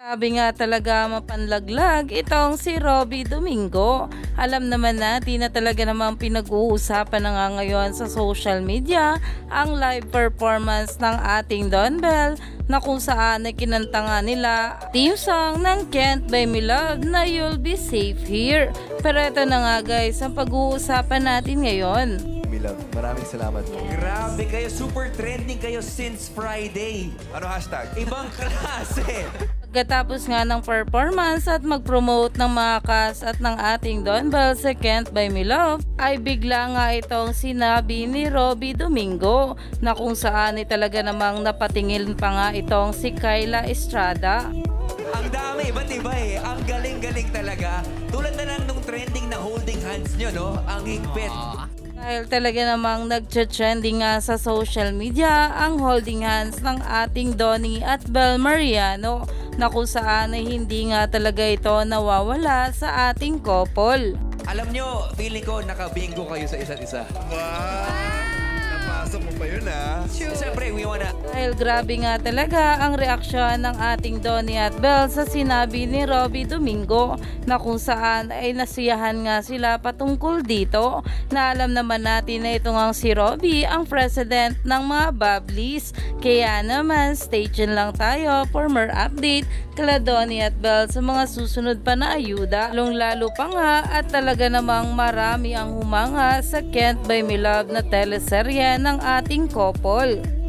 Sabi nga talaga mapanlaglag itong si Robbie Domingo. Alam naman natin na talaga namang pinag-uusapan na nga ngayon sa social media ang live performance ng ating Don Bell na kung saan ay kinanta nga nila team song ng Can't Buy Me Love na You'll Be Safe Here. Pero ito na nga guys ang pag-uusapan natin ngayon. Milab. Maraming salamat po. Grabe kayo, super trending kayo since Friday. Ano hashtag? Ibang klase. Pagkatapos nga ng performance at mag-promote ng mga cast at ng ating Don Bell sa Can't Buy Me Love, ay bigla nga itong sinabi ni Robbie Domingo na kung saan ay talaga namang napatingin pa nga itong si Kyla Estrada. Ang dami, iba't iba eh. Ang galing-galing talaga. Tulad na lang nung trending na holding hands nyo, no? Ang higpit. Dahil talaga namang nagche-trending nga sa social media ang holding hands ng ating Donnie at Bel Mariano na kung saan ay hindi nga talaga ito nawawala sa ating couple. Alam nyo, feeling ko nakabingo kayo sa isa't isa. Napasok mo pa yun ah. Siyempre, we wanna... Dahil grabe nga talaga ang reaksyon ng ating Donnie at Belle sa sinabi ni Robbie Domingo na kung saan ay nasiyahan nga sila patungkol dito na alam naman natin na ito nga si Robbie ang president ng mga Babblies. Kaya naman stay tuned lang tayo for more update kala Donnie at Belle sa mga susunod pa na ayuda. Lalo lalo pa nga at talaga namang marami ang humanga sa Can't Buy Me Love na teleserye ng ating couple. الفل